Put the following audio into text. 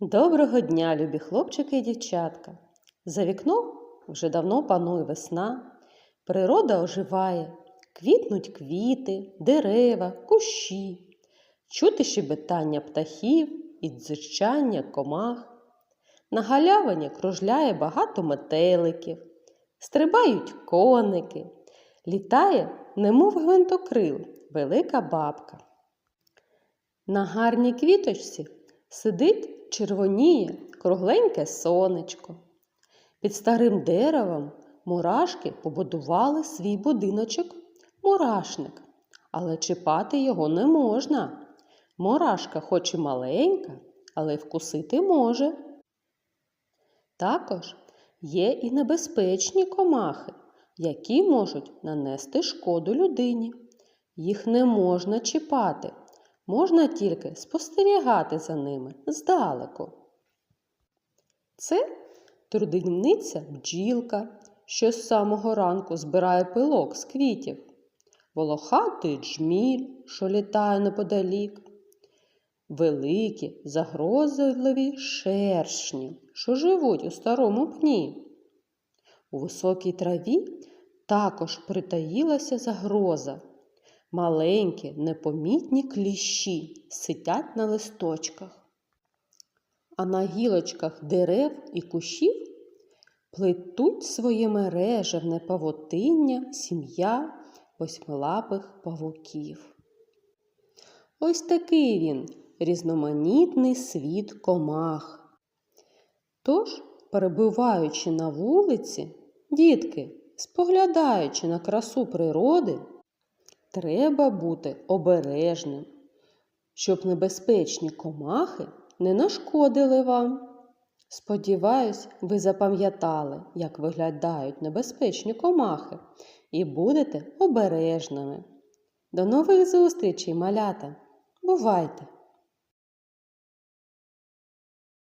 Доброго дня, любі хлопчики і дівчатка! За вікном вже давно панує весна, природа оживає, квітнуть квіти, дерева, кущі, чути щебетання птахів і дзижчання комах. На галявині кружляє багато метеликів, стрибають коники, літає, немов гвинтокрил, велика бабка. На гарній квіточці сидить червоніє кругленьке сонечко. Під старим деревом мурашки побудували свій будиночок мурашник, але чіпати його не можна. Мурашка хоч і маленька, але вкусити може. Також є і небезпечні комахи, які можуть нанести шкоду людині. Їх не можна чіпати, можна тільки спостерігати за ними здалеку. Це трудівниця бджілка, що з самого ранку збирає пилок з квітів, волохатий джміль, що літає неподалік, великі загрозливі шершні, що живуть у старому пні. У високій траві також притаїлася загроза. Маленькі, непомітні кліщі сидять на листочках, а на гілочках дерев і кущів плетуть своє мережевне павутиння сім'я восьмилапих павуків. Ось такий він різноманітний світ комах. Тож, перебуваючи на вулиці, дітки, споглядаючи на красу природи, Треба бути обережним, щоб небезпечні комахи не нашкодили вам. Сподіваюсь, ви запам'ятали, як виглядають небезпечні комахи, і будете обережними. До нових зустрічей, малята! Бувайте!